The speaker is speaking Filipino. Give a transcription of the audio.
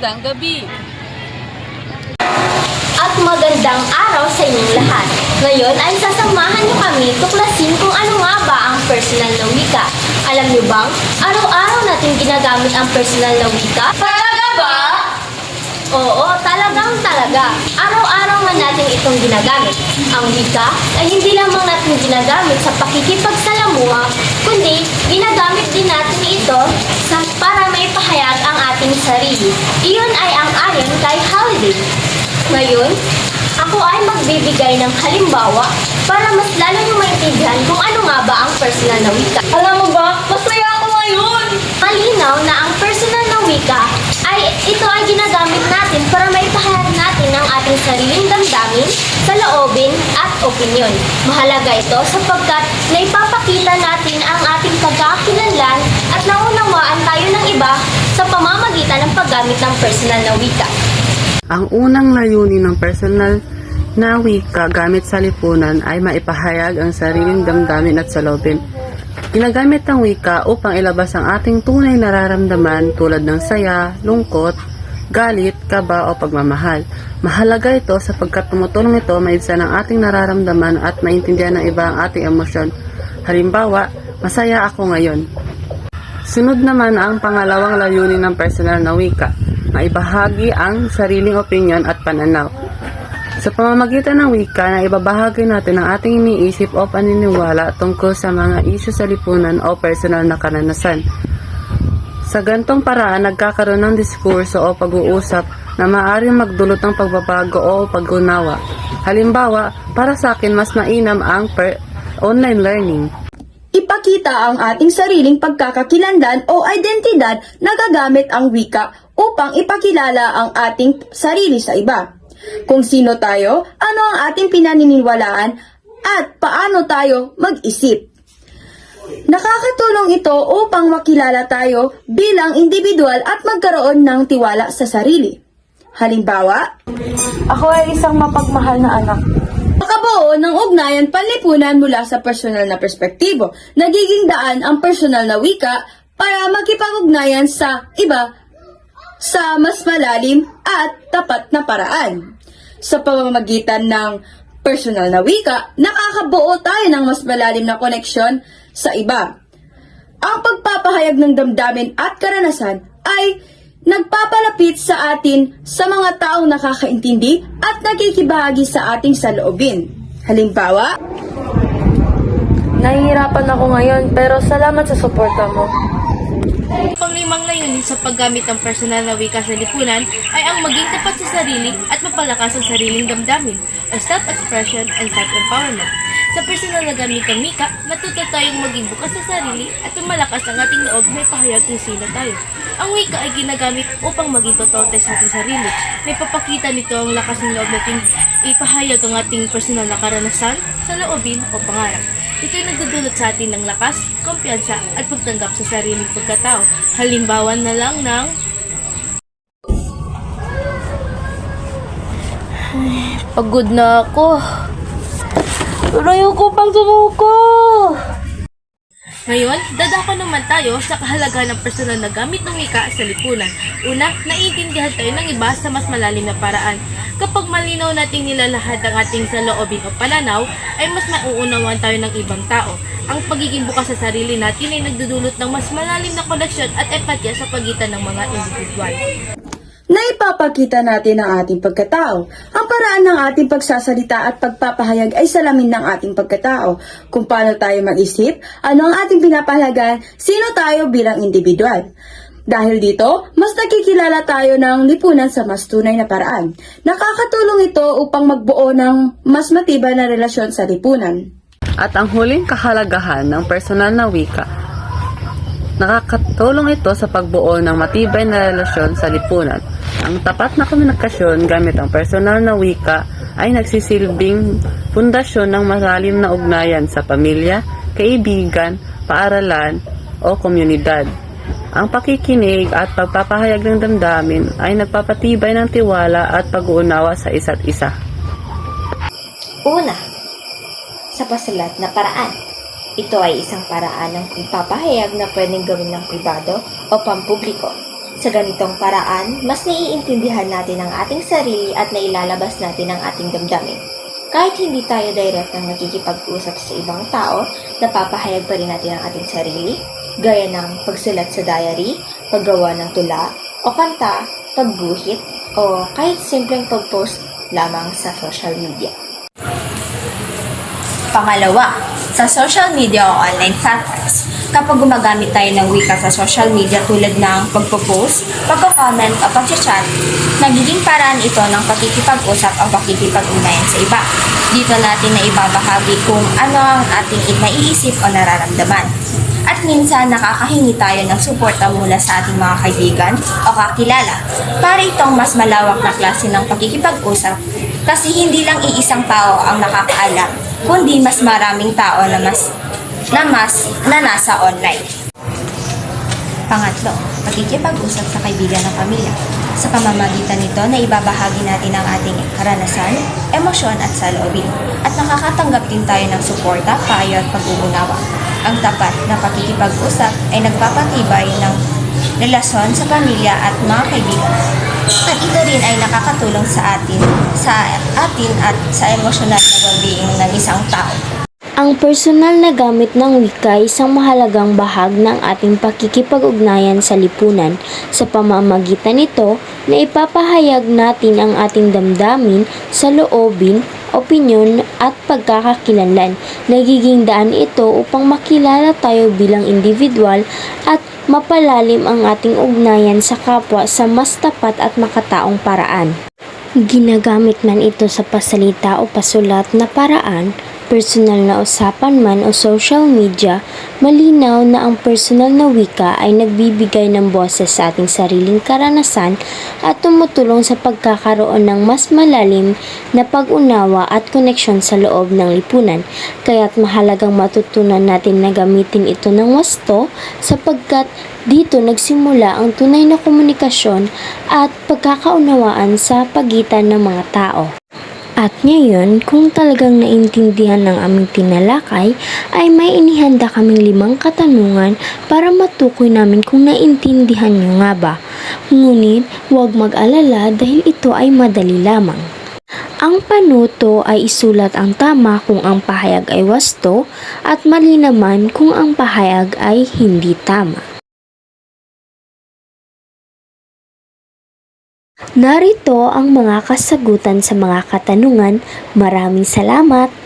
Magandang gabi! At magandang araw sa inyong lahat. Ngayon ay sasamahan niyo kami tuklasin kung ano nga ba ang personal na wika. Alam niyo bang, araw-araw natin ginagamit ang personal na wika? Talaga ba? Oo, talagang talaga. Araw-araw nga natin itong ginagamit. Ang wika ay hindi lamang natin ginagamit sa pakikipagsalamuha, kundi ginagamit din natin ito sa para may pahayag ang ating sarili. Iyon ay ang ayon kay Holiday. Ngayon, ako ay magbibigay ng halimbawa para mas lalo nyo maintindihan kung ano nga ba ang personal na wika. Alam mo ba, masaya ako ngayon! Malinaw na ang personal na wika ito ay ginagamit natin para may pahayag natin ang ating sariling damdamin, saloobin at opinyon. Mahalaga ito sapagkat naipapakita natin ang ating pagkakakilanlan at naunawaan tayo ng iba sa pamamagitan ng paggamit ng personal na wika. Ang unang layunin ng personal na wika gamit sa lipunan ay maipahayag ang sariling damdamin at salobin. Ginagamit ang wika upang ilabas ang ating tunay nararamdaman tulad ng saya, lungkot, galit, kaba o pagmamahal. Mahalaga ito sapagkat tumutulong ito maibsan ang ating nararamdaman at maintindihan ng iba ang ating emosyon. Halimbawa, masaya ako ngayon. Sunod naman ang pangalawang layunin ng personal na wika, maibahagi ang sariling opinyon at pananaw. Sa pamamagitan ng wika na ibabahagi natin ang ating iniisip o paniniwala tungkol sa mga isyu sa lipunan o personal na karanasan. Sa gantong paraan, nagkakaroon ng diskurso o pag-uusap na maaaring magdulot ng pagbabago o pag-unawa. Halimbawa, para sa akin mas mainam ang per- online learning. Ipakita ang ating sariling pagkakakilanlan o identidad na gagamit ang wika upang ipakilala ang ating sarili sa iba. Kung sino tayo, ano ang ating pinaniniwalaan, at paano tayo mag-isip. Nakakatulong ito upang makilala tayo bilang individual at magkaroon ng tiwala sa sarili. Halimbawa, ako ay isang mapagmahal na anak. Makabuo ng ugnayan panlipunan mula sa personal na perspektibo. Nagiging daan ang personal na wika para makipag-ugnayan sa iba sa mas malalim at tapat na paraan. Sa pamamagitan ng personal na wika, nakakabuo tayo ng mas malalim na koneksyon sa iba. Ang pagpapahayag ng damdamin at karanasan ay nagpapalapit sa atin sa mga taong nakakaintindi at nakikibahagi sa ating saloobin. Halimbawa, Nahihirapan ako ngayon pero salamat sa suporta mo. Panglimang layunin sa paggamit ng personal na wika sa lipunan ay ang maging tapat sa sarili at mapalakas ang sariling damdamin o self-expression and self-empowerment. Sa personal na gamit ng wika, matuto tayong maging bukas sa sarili at malakas ang ating loob na ipahayag kung sino tayo. Ang wika ay ginagamit upang maging totoo tayo sa ating sarili. May papakita nito ang lakas ng loob natin ipahayag ang ating personal na karanasan, saloobin o pangarap. Ito'y nagdudulot sa atin ng lakas, kumpiyansa at pagtanggap sa sariling pagkatao. Halimbawa na lang ng Pagod na ako. Pero ayoko pang sumuko. Ngayon, dadako naman tayo sa kahalagahan ng personal na gamit ng wika sa lipunan. Una, naiintindihan tayo ng iba sa mas malalim na paraan. Kapag malinaw nating nilalahad ang ating saloobin o pananaw, ay mas mauunawaan tayo ng ibang tao. Ang pagiging bukas sa sarili natin ay nagdudulot ng mas malalim na koneksyon at empatya sa pagitan ng mga individual. Naipapakita natin ang ating pagkatao. Ang paraan ng ating pagsasalita at pagpapahayag ay salamin ng ating pagkatao. Kung paano tayo mag-isip, ano ang ating pinapahalagan, sino tayo bilang individual. Dahil dito, mas nakikilala tayo ng lipunan sa mas tunay na paraan. Nakakatulong ito upang magbuo ng mas matibay na relasyon sa lipunan. At ang huling kahalagahan ng personal na wika, nakakatulong ito sa pagbuo ng matibay na relasyon sa lipunan. Ang tapat na komunikasyon gamit ang personal na wika ay nagsisilbing pundasyon ng malalim na ugnayan sa pamilya, kaibigan, paaralan o komunidad. Ang pakikinig at pagpapahayag ng damdamin ay nagpapatibay ng tiwala at pag-uunawa sa isa't isa. Una, sa pasulat na paraan. Ito ay isang paraan ng pagpapahayag na pwedeng gawin ng pribado o pampubliko. Sa ganitong paraan, mas naiintindihan natin ang ating sarili at nailalabas natin ang ating damdamin. Kahit hindi tayo direct na nakikipag-usap sa ibang tao, napapahayag pa rin natin ang ating sarili, gaya ng pagsulat sa diary, paggawa ng tula, o kanta, pagguhit, o kahit simpleng pag-post lamang sa social media. Pangalawa, sa social media o online platforms. Kapag gumagamit tayo ng wika sa social media tulad ng pagpo-post, pagko-comment o pag-chat, nagiging paraan ito ng pakikipag-usap o pakikipag-ugnayan sa iba. Dito natin na ibabahagi kung ano ang ating naiisip o nararamdaman. At minsan nakakahingi tayo ng suporta mula sa ating mga kaibigan o kakilala para itong mas malawak na klase ng pakikipag-usap kasi hindi lang iisang tao ang nakakaalam, kundi mas maraming tao na mas na mas na nasa online. Pangatlo, pakikipag-usap sa kaibigan ng pamilya. Sa pamamagitan nito na ibabahagi natin ang ating karanasan, emosyon at saloobin. At nakakatanggap din tayo ng suporta, payo at pag-uunawa. Ang tapat na pakikipag-usap ay nagpapatibay ng relasyon sa pamilya at mga kaibigan. At ito rin ay nakakatulong sa atin, sa atin at sa emosyonal na well-being ng isang tao. Ang personal na gamit ng wika ay isang mahalagang bahag ng ating pakikipag-ugnayan sa lipunan. Sa pamamagitan nito, na ipapahayag natin ang ating damdamin sa loobin, opinyon at pagkakakilanlan. Nagiging daan ito upang makilala tayo bilang individual at mapalalim ang ating ugnayan sa kapwa sa mas tapat at makataong paraan. Ginagamit man ito sa pasalita o pasulat na paraan, personal na usapan man o social media, malinaw na ang personal na wika ay nagbibigay ng boses sa ating sariling karanasan at tumutulong sa pagkakaroon ng mas malalim na pag-unawa at koneksyon sa loob ng lipunan. Kaya't mahalagang matutunan natin na gamitin ito ng wasto sapagkat dito nagsimula ang tunay na komunikasyon at pagkakaunawaan sa pagitan ng mga tao. At ngayon, kung talagang naintindihan ng aming tinalakay, ay may inihanda kaming limang katanungan para matukoy namin kung naintindihan nyo nga ba. Ngunit, huwag mag-alala dahil ito ay madali lamang. Ang panuto ay isulat ang tama kung ang pahayag ay wasto at mali naman kung ang pahayag ay hindi tama. Narito ang mga kasagutan sa mga katanungan. Maraming salamat!